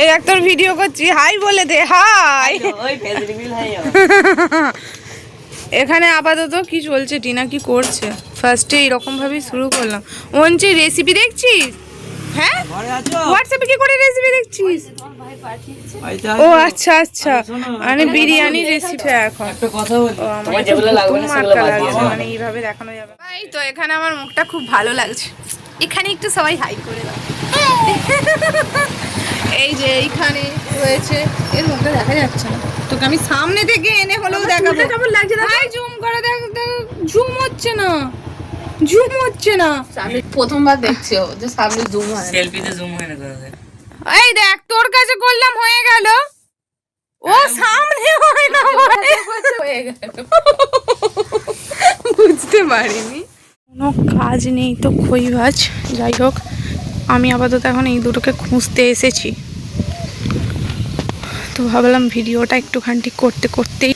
এই এক তোর ভিডিও করছি। হাই বলে দে হাই। ওই ফেস রিভিল হয় এখানে আপাতত কি চলছে টিনা কি করছে? ফার্স্টে এরকম ভাবেই শুরু করলাম। ওনচি রেসিপি দেখছিস? হ্যাঁ? হোয়াটসঅ্যাপে কি করে রেসিপি দেখছিস? ও আচ্ছা আচ্ছা। মানে বিরিয়ানি রেসিপি এখন। একটা কথা বলি। ও, আমার যেগুলো লাগবে না নতুন সেগুলো মার্কা লাগছে, মানে এইভাবে দেখানো যাবে এই তো এখানে আমার মুখটা খুব ভালো লাগছে। এখানে একটু সবাই হাই করে দাও। এই যে এইখানে রয়েছে এর মুখটা দেখা যাচ্ছে না। তোকে আমি সামনে থেকে এনে হলেও দেখাবো। কেমন লাগছে হাই জুম করে দেখ জুম হচ্ছে না। জুম হচ্ছে না। আমি প্রথমবার দেখছি যে সামনে জুম হয় সেলফিতে জুম হয় না এই দেখ তোর কাছে করলাম হয়ে গেল। ও সামনে হয় না হয়ে গেল। বুঝতে পারিনি। কোনো কাজ নেই তো খই ভাজ যাই হোক। আমি আপাতত এখন এই দুটোকে খুঁজতে এসেছি। তো ভাবলাম ভিডিওটা একটুখানি করতে করতেই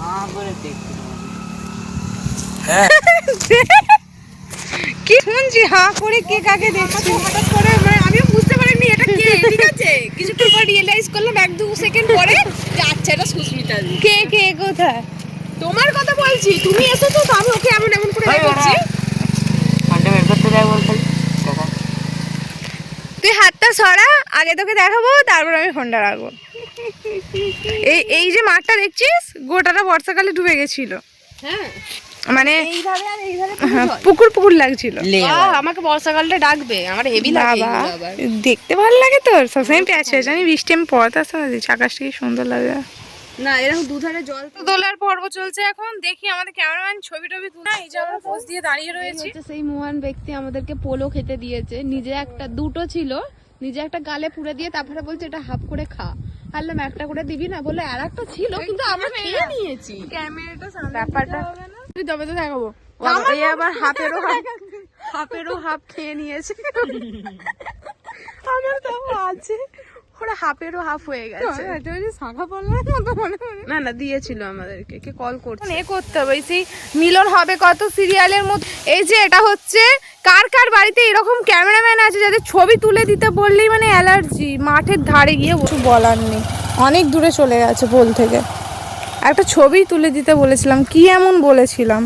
হাঁ করে দেখতে কি শুনছি? হাঁ করে কে কাকে দেখছি? হঠাৎ করে মানে আমিও বুঝতে পারিনি এটা কে? ঠিক আছে। কিছুক্ষণ পর রিয়েলাইজ করলাম এক দু সেকেন্ড পরে যে আচ্ছা এটা সুস্মিতা কে কে কোথায়? তোমার কথা বলছি তুমি এসেছ তো আমি ওকে এমন এমন করে দেখছি ফোনটা বের করতে যাই বলতে দেখা। তুই হাতটা সরা আগে তোকে দেখাবো তারপর আমি ফোনটা রাখব। এই এই যে মাঠটা দেখছিস গোটাটা বর্ষাকালে ডুবে গেছিল। হ্যাঁ। মানে হ্যাঁ, পুকুর পুকুর লাগছিল। আমাকে বর্ষাকালটা ডাকবে আমার হেভি লাগে বাবা দেখতে ভালো লাগে তোর। সবসময় প্যাচ হয়ে জানি বৃষ্টি আমি পড়াতে আসতে দিচ্ছি আকাশটা কি সুন্দর লাগে। না এরকম দুধারে জল তো দোলার পর্ব চলছে এখন। দেখি আমাদের ক্যামেরাম্যান ছবি টবি তুলে এই যে আমরা পোজ দিয়ে দাঁড়িয়ে রয়েছি। হচ্ছে সেই মহান ব্যক্তি আমাদেরকে পোলো খেতে দিয়েছে। নিজে একটা দুটো ছিল। নিজে একটা গালে পুড়ে দিয়ে তারপরে বলছে এটা হাফ করে খা। আনলাম একটা করে দিবি না? বলে আর একটা ছিল কিন্তু আমরা খেয়ে নিয়েছি। ক্যামেরাটা ব্যাপারটা তুই তবে তো দেখাবো। এই আবার হাফেরও হাফ হাফেরও হাফ খেয়ে নিয়েছে। আমার তো আছে। ওরা হাফেরও হাফ হয়ে গেছে। শাখা পড়লাম মতো মনে মনে না না দিয়েছিল আমাদেরকে কে কল করছে। এ করতে হবে। এই সেই মিলন হবে কত সিরিয়ালের মতো এই যে এটা হচ্ছে কার কার বাড়িতে এরকম ক্যামেরাম্যান আছে যাদের ছবি তুলে দিতে বললেই মানে অ্যালার্জি? মাঠের ধারে গিয়ে কিছু বলার নেই। অনেক দূরে চলে গেছে পোল থেকে। একটা ছবি তুলে দিতে বলেছিলাম। কি এমন বলেছিলাম?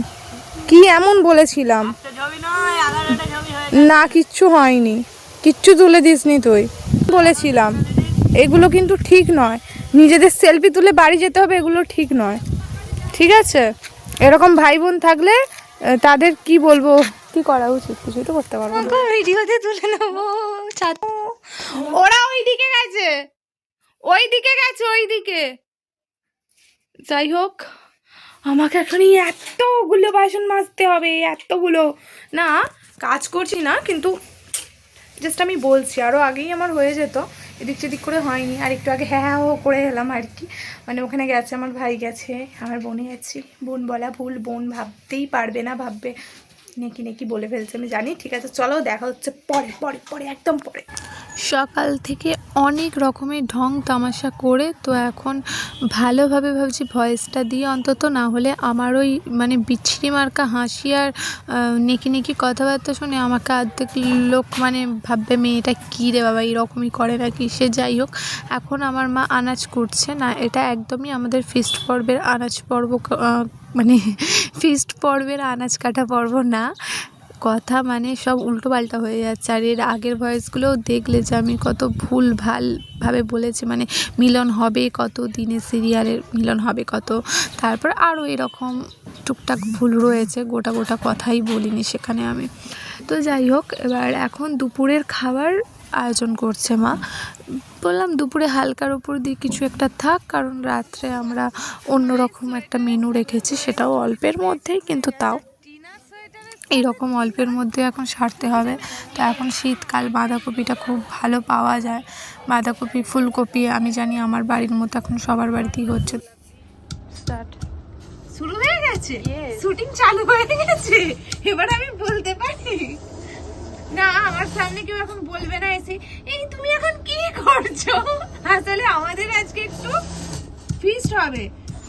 কি এমন বলেছিলাম? ছবি নয় আধার একটা ছবি না কিচ্ছু হয়নি। কিচ্ছু তুলে দিসনি তুই। বলেছিলাম। এগুলো কিন্তু ঠিক নয়। নিজেদের সেলফি তুলে বাড়ি যেতে হবে এগুলো ঠিক নয়। ঠিক আছে? এরকম ভাই বোন থাকলে তাদের কি বলব? কি করা উচিত? কিছুই তো করতে পারব ভিডিওতে তুলে নেব। ওরা ওই দিকে গেছে। ওই দিকে গেছে ওই দিকে যাই হোক আমাকে এখনই এতগুলো বাসন মাজতে হবে এতগুলো। না কাজ করছি না কিন্তু জাস্ট আমি বলছি আরও আগেই আমার হয়ে যেত। এদিক সেদিক করে হয়নি। আর একটু আগে হ্যাঁ হ্যাঁ করে এলাম আর কি। মানে ওখানে গেছে, আমার ভাই গেছে, আমার বোনে গেছি বোন বলা ভুল, বোন ভাবতেই পারবে না, ভাববে। নেকি নেকি বলে ফেলছে, আমি জানি, ঠিক আছে, চলো দেখা হচ্ছে পরে পরে পরে, একদম পরে। সকাল থেকে অনেক রকমের ঢং তামাশা করে, তো এখন ভালোভাবে ভাবছি ভয়েসটা দিয়ে অন্তত না হলে আমার ওই মানে বিচ্ছিরি মার্কা হাসি আর নেকি নেকি কথাবার্তা শুনে আমাকে অর্ধেক লোক মানে ভাববে, মেয়েটা কী রে বাবা, এরকমই করে নাকি? সে যাই হোক, এখন আমার মা আনাজ করছে না, এটা একদমই আমাদের ফিস্ট পর্বের আনাজ পর্ব ক- মানে ফিস্ট পর্বের আনাজ কাটা পর্ব না। কথা মানে সব উল্টো পাল্টা হয়ে যাচ্ছে। আর এর আগের ভয়েসগুলোও দেখলে যে আমি কত ভুল ভালভাবে বলেছি। মানে মিলন হবে কত দিনে, সিরিয়ালের মিলন হবে কত। তারপর আরও এরকম টুকটাক ভুল রয়েছে। গোটা গোটা কথাই বলিনি সেখানে আমি। তো যাই হোক, এবার এখন দুপুরের খাবার আয়োজন করছে মা। বললাম দুপুরে হালকার উপর দিয়ে কিছু একটা থাক কারণ রাত্রে আমরা অন্যরকম একটা মেনু রেখেছি সেটাও অল্পের মধ্যেই কিন্তু তাও এইরকম অল্পের মধ্যে এখন সারতে হবে। তো এখন শীতকাল বাঁধাকপিটা খুব ভালো পাওয়া যায়। বাঁধাকপি ফুলকপি আমি জানি আমার বাড়ির মতো এখন সবার বাড়িতেই হচ্ছে। স্টার্ট শুরু হয়ে গেছে? শুটিং চালু হয়ে গেছে? এবার আমি বলতে পারি? না, আমার সামনে কেউ এখন বলবে না এসে, এই তুমি এখন কি করছ? আসলে আমাদের আজকে একটু ফিস্ট হবে।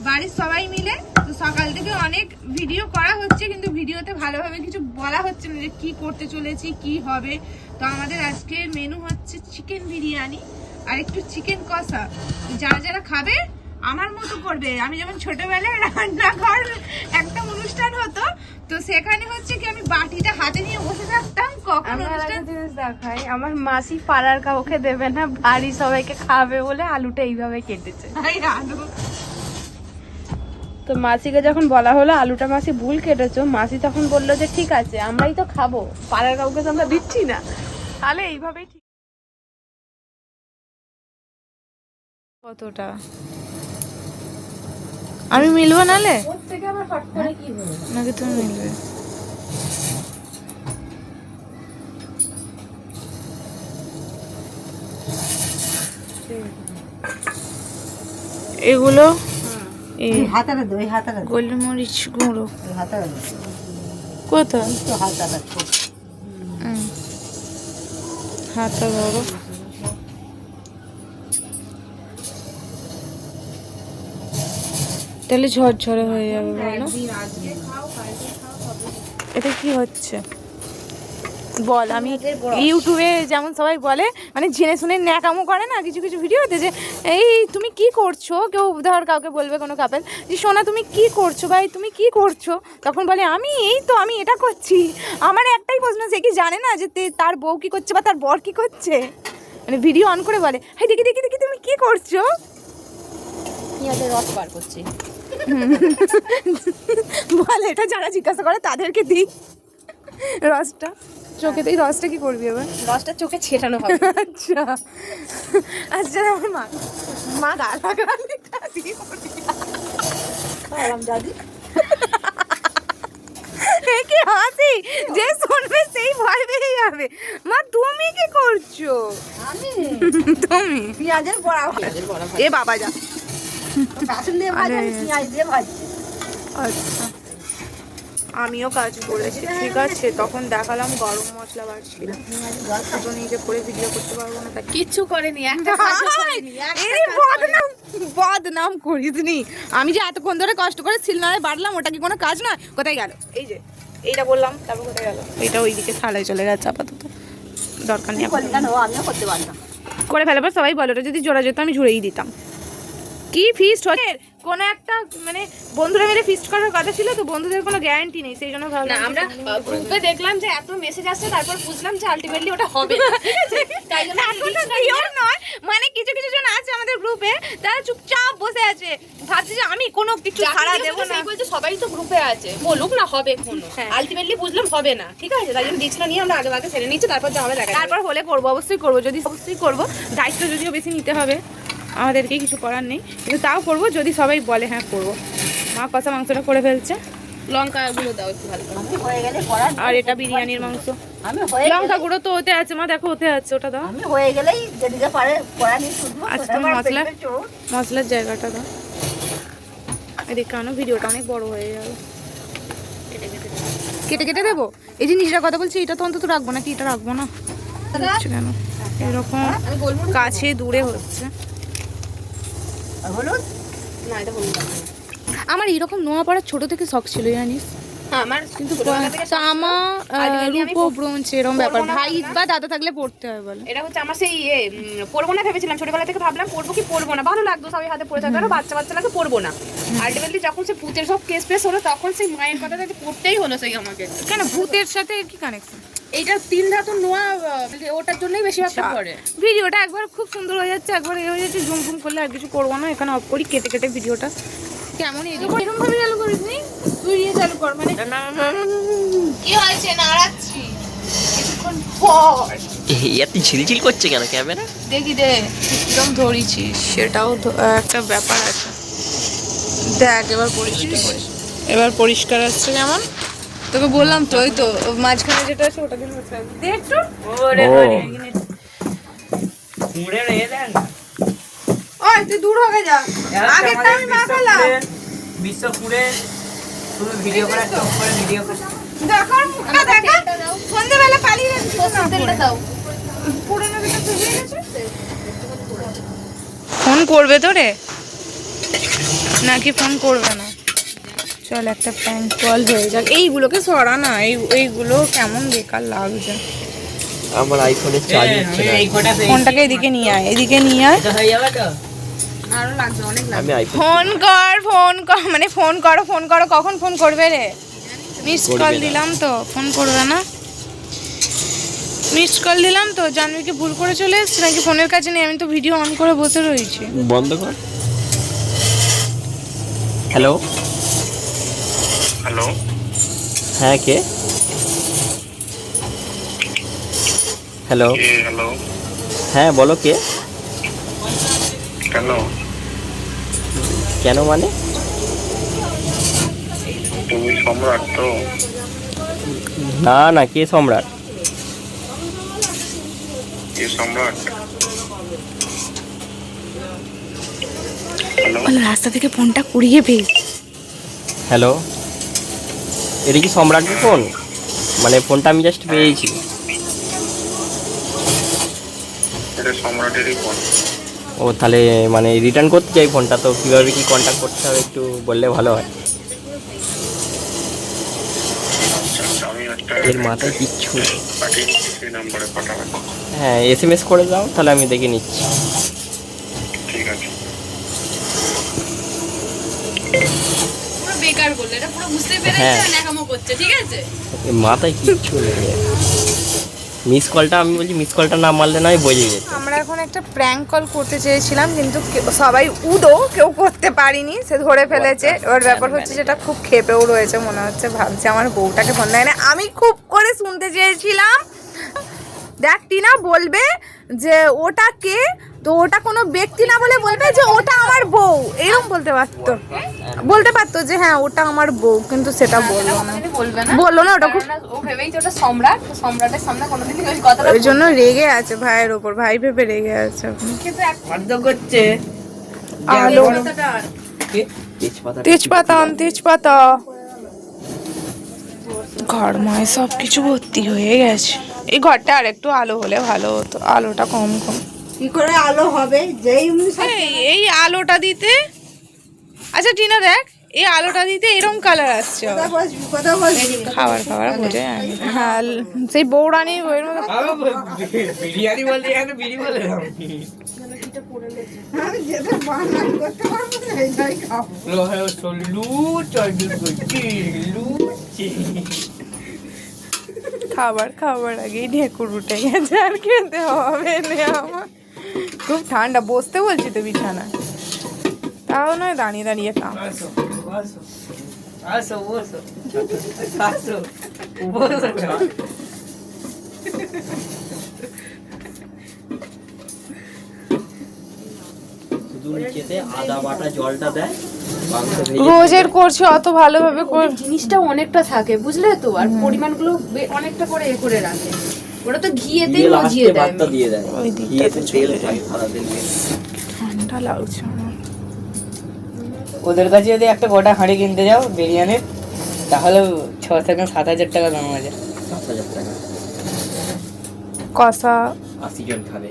বাড়ির সবাই মিলে তো সকাল থেকে অনেক ভিডিও করা হচ্ছে, কিন্তু ভিডিওতে ভালোভাবে কিছু বলা হচ্ছে না যে কি করতে চলেছি, কি হবে। তো আমাদের আজকে মেনু হচ্ছে চিকেন বিরিয়ানি আর একটু চিকেন কষা। যারা যারা খাবে, আমার মতো করবে। আমি যেমন ছোটবেলায় রান্নাঘর একটা অনুষ্ঠান হতো তো সেখানে হচ্ছে কি আমি বাটিটা হাতে নিয়ে বসে থাকতাম কখন অনুষ্ঠান? জিনিস দেখাই আমার মাসি পাড়ার কাউকে দেবে না বাড়ি সবাইকে খাবে বলে আলুটা এইভাবে কেটেছে। আলু। তো মাসিকে যখন বলা হলো আলুটা মাসি ভুল কেটেছো মাসি তখন বলল যে ঠিক আছে আমরাই তো খাব পাড়ার কাউকে তো আমরা দিচ্ছি না। তাহলে এইভাবেই ঠিক। কতটা? আমি মিলবো নালে? নাকি তুমি মিলবে? এগুলো? দে গোলমরিচ গুঁড়ো। কোথায়? তো হাতাটা ছোট হুম। ধরো। তাহলে ঝরঝরে হয়ে যাবে বলো। এটা কি হচ্ছে? বল আমি ইউটিউবে যেমন সবাই বলে মানে জেনে শুনে ন্যাকামো করে না কিছু কিছু ভিডিওতে যে এই তুমি কি করছ? কেউ ধর কাউকে বলবে কোনো কাপেল যে সোনা তুমি কি করছ ভাই? তুমি কি করছ? তখন বলে আমি এই তো আমি এটা করছি। আমার একটাই প্রশ্ন সে কি জানে না যে তার বউ কি করছে বা তার বর কি করছে? মানে ভিডিও অন করে বলে হ্যাঁ দেখি দেখি দেখি তুমি কি করছ? রস বার করছি। বলে এটা যারা জিজ্ঞাসা করে তাদেরকে দিই। রসটা। চোখেতেই রসটা কি করবি এবার? রসটা চোখে ছেটানো হবে। আচ্ছা। আচ্ছা আমার মা মা গালাগালি। এ কি হাসি? যে শুনবে সেই ভয় পেয়ে যাবে। মা তুমি কি করছ? আমি? তুমি? পেঁয়াজের বড়া। এ বাবা যা। আচ্ছা। আমিও কাজ করেছি ঠিক আছে তখন দেখালাম গরম মশলা বাড়ছিল। তো নিজে করে ভিডিও করতে পারব না তাই কিচ্ছু করেনি একটা বদনাম বদনাম করিস নি আমি যে এতক্ষণ ধরে কষ্ট করে সিলনারে বাড়লাম ওটা কি কোনো কাজ নয়? কোথায় গেল? এই যে এইটা বললাম তারপর কোথায় গেল? এইটা ওইদিকে থালায় চলে গেছে আপাতত। দরকার নেই আমিও করতে পারতাম। করে ফেলে পর সবাই বলে যদি জোড়া যেত আমি ঝুড়েই দিতাম। কি ফিস্ট হচ্ছে কোনো একটা মানে বন্ধুরা মিলে ফিস্ট করার কথা ছিল তো বন্ধুদের কোনো গ্যারান্টি নেই সেই জন্য ভাবলাম আমরা গ্রুপে দেখলাম যে এত মেসেজ আসছে তারপর বুঝলাম যে আলটিমেটলি ওটা হবে না। ঠিক আছে তাই জন্য নয় মানে কিছু কিছু জন আছে আমাদের গ্রুপে তারা চুপচাপ বসে আছে। ভাবছে যে আমি কোনো কিছু ছাড়া দেবো না। সেই বলছে সবাই তো গ্রুপে আছে বলুক না হবে কোনো। হ্যাঁ। আলটিমেটলি বুঝলাম হবে না ঠিক আছে? তাই জন্য ডিসিশন নিয়ে আমরা আগে আগে সেরে নিচ্ছি তারপর যা হবে দেখা তারপর হলে করব অবশ্যই করব যদি অবশ্যই করব দায়িত্ব যদিও বেশি নিতে হবে। আমাদেরকে কিছু করার নেই। কিন্তু তাও করব যদি সবাই বলে হ্যাঁ করব। মা কষা মাংসটা করে ফেলছে। লঙ্কা গুলো দাও একটু ভালো হয়ে গেলে আর এটা বিরিয়ানির মাংস। লঙ্কা গুঁড়ো তো ওতে আছে মা দেখো ওতে আছে ওটা দাও। আমি হয়ে গেলেই যেদিকে পারে করা নিয়ে মশলা মশলার জায়গাটা দাও। এদিকে কেন ভিডিওটা অনেক বড় হয়ে যাবে। কেটে কেটে দেবো। এই যে নিজেরা কথা বলছি এটা তো অন্তত রাখব না কি এটা রাখব না? কেন এরকম কাছে দূরে হচ্ছে। হলুদ? না এটা হলুদ। আমার এরকম নোয়া পড়ার ছোট থেকে শখ ছিল জানিস? আমার কিন্তু তামা আজকাল ব্রোঞ্জ এরকম ব্যাপার। ভাই বা দাদা থাকলে পড়তে হয় বলে। এটা হচ্ছে আমার সেই ইয়ে পরবো না ভেবেছিলাম। ছোটবেলা থেকে ভাবলাম পরবো কি পরবো না? ভালো লাগতো সবাই হাতে পড়ে থাকতো। আরও বাচ্চা বাচ্চা লাগে পরবো না। আলটিমেটলি যখন সে ভূতের সব কেস ফেস হলো তখন সেই মায়ের পড়তেই হলো সেই আমাকে। কেন? ভূতের সাথে কি কানেকশন এইটা তিন নোয়া ওটার জন্যই ভাগটা পড়ে। ভিডিওটা একবার খুব সুন্দর হয়ে যাচ্ছে। একবার এ হয়ে যাচ্ছে জুম জুম করলে আর কিছু করব না। এখানে অফ করি কেটে কেটে ভিডিওটা। কেমন এরকম এরকম ভাবে চালু করিস নি তুই ইয়ে চালু কর মানে কি হয়েছে? নাড়াচ্ছি। কিছুক্ষণ পর। এত ঝিলঝিল করছে কেন ক্যামেরা? দেখি দে কীরকম ধরিছিস সেটাও একটা ব্যাপার আছে। দেখ এবার পরিষ্কার এবার পরিষ্কার আসছে যেমন তোকে বললাম তো ওই তো মাঝখানে যেটা আছে ওটা কিন্তু দে একটু। ওরে কুড়ে রে দেন ওই তুই দূর হয়ে যা। আগে তো আমি মাখালাম। বিশ্ব কুড়ে। তুমি ভিডিও করার চোখ করে। ভিডিও দেখো মুখটা দেখা। সন্ধ্যেবেলা পালিয়ে তেলটা দাও। পুরোনো ফোন করবে তো রে নাকি ফোন করবে না? চল একটা প্যান্ট কল হয়ে যাক। এইগুলোকে সরা না এই এইগুলো কেমন বেকার লাগছে। আমার আইফোনের চার্জ এই, হচ্ছে না এই কটা পেয়েছি। ফোনটাকে এদিকে নিয়ে আয় এদিকে নিয়ে আয়। হয়ে যাবে তো? আরও লাগবে অনেক লাগবে। ফোন কর ফোন কর মানে ফোন করো ফোন করো কখন ফোন করবে রে? মিসড করবে কল দিলাম তো ফোন করবে না। মিসড কল দিলাম তো জানবি ভুল করে চলে এসছে নাকি ফোনের কাছে নেই? আমি তো ভিডিও অন করে বসে রয়েছি। বন্ধ কর। হ্যালো হ্যালো হ্যাঁ কে? হ্যালো হ্যালো হ্যাঁ বলো কে? কেন কেন মানে? তুমি সম্রাট তো। না না কে সম্রাট? কে সম্রাট? রাস্তা থেকে ফোনটা কুড়িয়ে পেয়ে হ্যালো? এটা কি সম্রাটের ফোন? মানে ফোনটা আমি জাস্ট পেয়েছি। এটা সম্রাটেরই ফোন। ও তাহলে মানে রিটার্ন করতে চাই ফোনটা তো কীভাবে কি কন্ট্যাক্ট করতে হবে একটু বললে ভালো হয়। এর মাথায় কিচ্ছু হ্যাঁ এস এম এস করে দাও তাহলে আমি দেখে নিচ্ছি। ঠিক আছে। বেকার করলে এটা পুরো বুঝতে হ্যাঁ। পেরেছে ন্যাকামো করছে ঠিক আছে? মাথায় কিচ্ছু নেই। মিস কলটা আমি বলছি মিস কলটা না মারলে নয় বোঝে যেত এখন একটা প্র্যাঙ্ক কল করতে চেয়েছিলাম কিন্তু সবাই উদো কেউ করতে পারিনি সে ধরে ফেলেছে। ওর ব্যাপার হচ্ছে যেটা খুব খেপেও রয়েছে মনে হচ্ছে ভাবছে আমার বউটাকে ফোন দেয় না। আমি খুব করে শুনতে চেয়েছিলাম। দেখ টিনা বলবে যে ওটা কে? তো ওটা কোনো ব্যক্তি না বলে বলবে যে ওটা আমার বউ। এরকম বলতে পারতো। বলতে পারতো যে হ্যাঁ ওটা আমার বউ কিন্তু সেটা বলল না। বলবে না। বলল না ওটা খুব কেননা ও ভেবেই তো ওটা সম্রাট। সম্রাটের সামনে কোনোদিনই ওই জন্য রেগে আছে ভাইয়ের ওপর ভাই ভেবে রেগে আছে। করছে। আলো। তেজপাতা তেজপাতা। ঘরময় সব কিছু ভর্তি হয়ে গেছে। এই ঘরটা আর একটু আলো হলে ভালো হতো। আলোটা কম কম। কি করে আলো হবে? যেই এই এই আলোটা দিতে? আচ্ছা টিনা দেখ এই আলোটা দিতে এরকম কালার আসছে খাবার খাবার বোঝে হ্যাঁ সেই বৌরানি বইয়ের মতো বিরিয়ানি বলে লুচি। খাবার খাবার আগেই ঢেকুর উঠে গেছে আর খেতে হবে না আমার। খুব ঠান্ডা বসতে বলছি তো বিছানায়। তাও নয় দাঁড়িয়ে দাঁড়িয়ে কাম রোজের করছে অত ভালোভাবে জিনিসটা অনেকটা থাকে বুঝলে তো? আর পরিমাণগুলো অনেকটা করে এ করে রাখে। ওরা তো ঘিয়েতেই দিয়ে মজিয়ে দেয় ভাতটা দিয়ে দেয়। ওই ঘিয়েতে তেল ঠান্ডা লাগছে ওদের কাছে যদি একটা গোটা হাঁড়ি কিনতে যাও বিরিয়ানির তাহলে ছ থেকে সাত হাজার টাকা দাম আছে। সাত হাজার টাকা। কষা। আশি জন খাবে।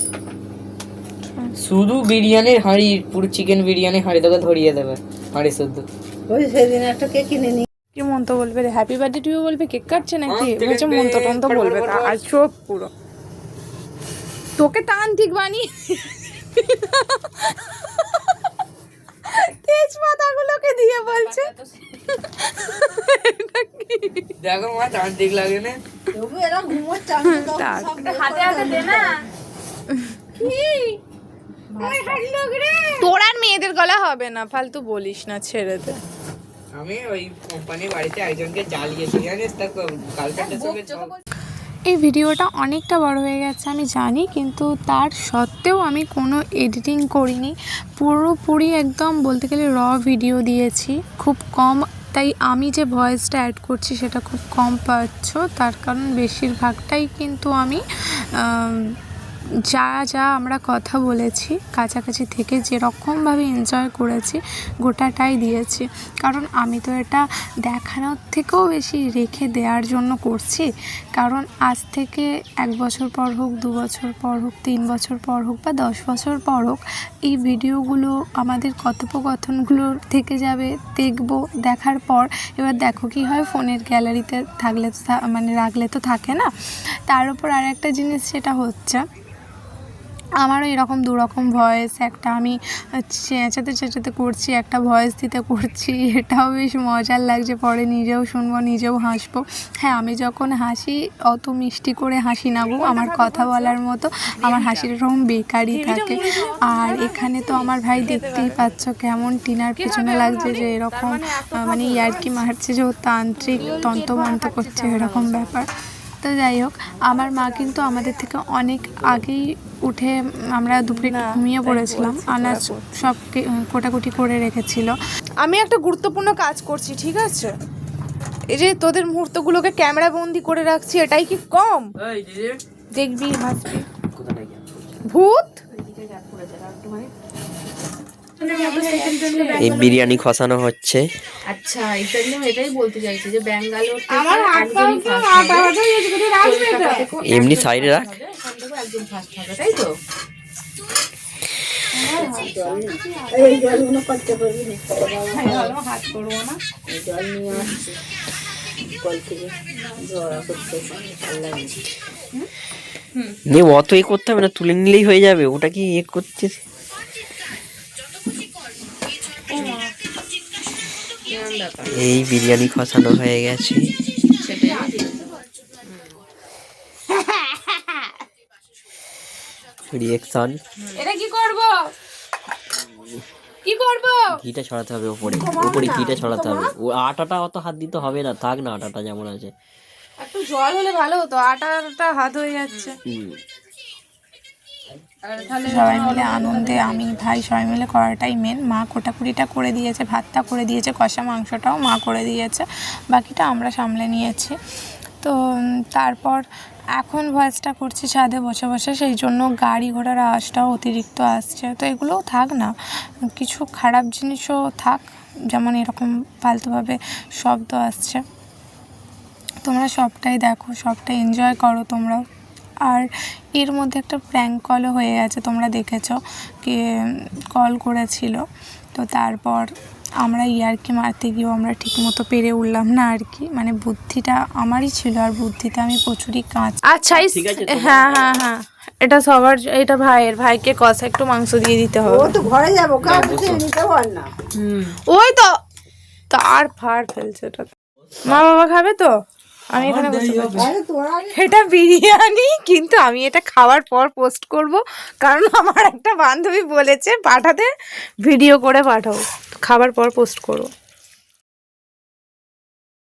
শুধু বিরিয়ানির হাঁড়ি পুরো চিকেন বিরিয়ানি হাঁড়ি তোকে ধরিয়ে দেবে হাঁড়ি শুদ্ধ। ওই সেদিন একটা কে কিনে কি বলবে রে হ্যাপি বার্থডে টু বলবে কেক কাটছে নাকি? বলছে মন্ত্র টন্ত্র বলবে আর চোখ পুরো। তোকে তান্ত্রিক বানিয়ে তেজপাতাগুলোকে দিয়ে বলছে। দেখো মা তান্ত্রিক লাগে না। তোর আর মেয়েদের গলা হবে না ফালতু বলিস না ছেড়ে দে। আমি ওই কোম্পানির বাড়িতে একজনকে জ্বালিয়েছি জানিস তার গার্লফ্রেন্ডের সঙ্গে এই ভিডিওটা অনেকটা বড় হয়ে গেছে আমি জানি কিন্তু তার সত্ত্বেও আমি কোনো এডিটিং করিনি। পুরোপুরি একদম বলতে গেলে র ভিডিও দিয়েছি খুব কম তাই আমি যে ভয়েসটা অ্যাড করছি সেটা খুব কম পাচ্ছ তার কারণ বেশিরভাগটাই কিন্তু আমি আম, যা যা আমরা কথা বলেছি, কাছাকাছি থেকে যেরকমভাবে এনজয় করেছি, গোটাটাই দিয়েছি। কারণ আমি তো এটা দেখানোর থেকেও বেশি রেখে দেওয়ার জন্য করছি। কারণ আজ থেকে এক বছর পর হোক, দু বছর পর হোক, তিন বছর পর হোক বা দশ বছর পর হোক, এই ভিডিওগুলো আমাদের কথোপকথনগুলো থেকে যাবে, দেখব, দেখার পর। এবার দেখো কি হয়, ফোনের গ্যালারিতে থাকলে তো মানে রাখলে তো থাকে না। তার উপর আর একটা জিনিস, সেটা হচ্ছে আমারও এরকম দু রকম ভয়েস একটা আমি চেঁচাতে চেঁচাতে করছি একটা ভয়েস দিতে করছি এটাও বেশ মজার লাগছে। পরে নিজেও শুনব নিজেও হাসবো। হ্যাঁ আমি যখন হাসি অত মিষ্টি করে হাসি না গো আমার কথা বলার মতো আমার হাসির এরকম বেকারই থাকে। আর এখানে তো আমার ভাই দেখতেই পাচ্ছ কেমন টিনার পেছনে লাগছে যে এরকম আহ, মানে ইয়ার্কি মারছে যে ও তান্ত্রিক তন্ত্রমন্ত্র করছে এরকম ব্যাপার। তো যাই হোক আমার মা কিন্তু আমাদের থেকে অনেক আগেই উঠে আমরা দুপুরে ঘুমিয়ে পড়েছিলাম আনাজ সব কোটাকুটি করে রেখেছিল। আমি একটা গুরুত্বপূর্ণ কাজ করছি ঠিক আছে? এই যে তোদের মুহূর্তগুলোকে ক্যামেরা বন্দি করে রাখছি এটাই কি কম? দেখবি হাসবি ভূত? এই বিরিয়ানি খসানো হচ্ছে। আচ্ছা জন্য এটাই বলতে চাইছি যে ব্যাঙ্গালোর আমার হয়ে? এমনি সাইডে রাখ। হবে তাই তো? নিয়ে অত এ করতে হবে না তুলে নিলেই হয়ে যাবে ওটা কি এ করছে এই বিরিয়ানি খসানো হয়ে গেছে। রিয়েকশন এটা কি করব? কি করব? ঘিটা ছড়াতে হবে ওপরে। ওপরে ঘিটা ছড়াতে হবে। ও আটাটা অত হাত দিতে হবে না থাক না আটাটা যেমন আছে। একটু জল হলে ভালো হতো আটাটা হাত হয়ে যাচ্ছে। সবাই মিলে আনন্দে আমি ভাই সবাই মিলে করাটাই মেন মা কোটাকুটিটা করে দিয়েছে ভাতটা করে দিয়েছে কষা মাংসটাও মা করে দিয়েছে বাকিটা আমরা সামলে নিয়েছি। তো তারপর এখন ভয়েসটা করছি ছাদে বসে বসে সেই জন্য গাড়ি ঘোড়ার আওয়াজটাও অতিরিক্ত আসছে। তো এগুলোও থাক না কিছু খারাপ জিনিসও থাক যেমন এরকম ফালতুভাবে শব্দ আসছে। তোমরা সবটাই দেখো সবটাই এনজয় করো তোমরা আর এর মধ্যে একটা প্র্যাঙ্ক কলও হয়ে গেছে তোমরা দেখেছ কে কল করেছিল। তো তারপর আমরা ইয়ারকি মারতে গিয়েও আমরা ঠিকমতো পেরে উঠলাম না আর কি। মানে বুদ্ধিটা আমারই ছিল আর বুদ্ধিতে আমি প্রচুরই কাঁচ আচ্ছা হ্যাঁ হ্যাঁ হ্যাঁ। এটা সবার এটা ভাইয়ের ভাইকে কষা একটু মাংস দিয়ে দিতে হবে। ও তো ঘরে যাব কাজ খেয়ে নিতে পার না। ওই তো তার ফাড় ফেলছে এটা মা বাবা খাবে তো? আমি এখানে এটা বিরিয়ানি কিন্তু আমি এটা খাওয়ার পর পোস্ট করব কারণ আমার একটা বান্ধবী বলেছে পাঠাতে ভিডিও করে পাঠাও। খাবার পর পোস্ট করো।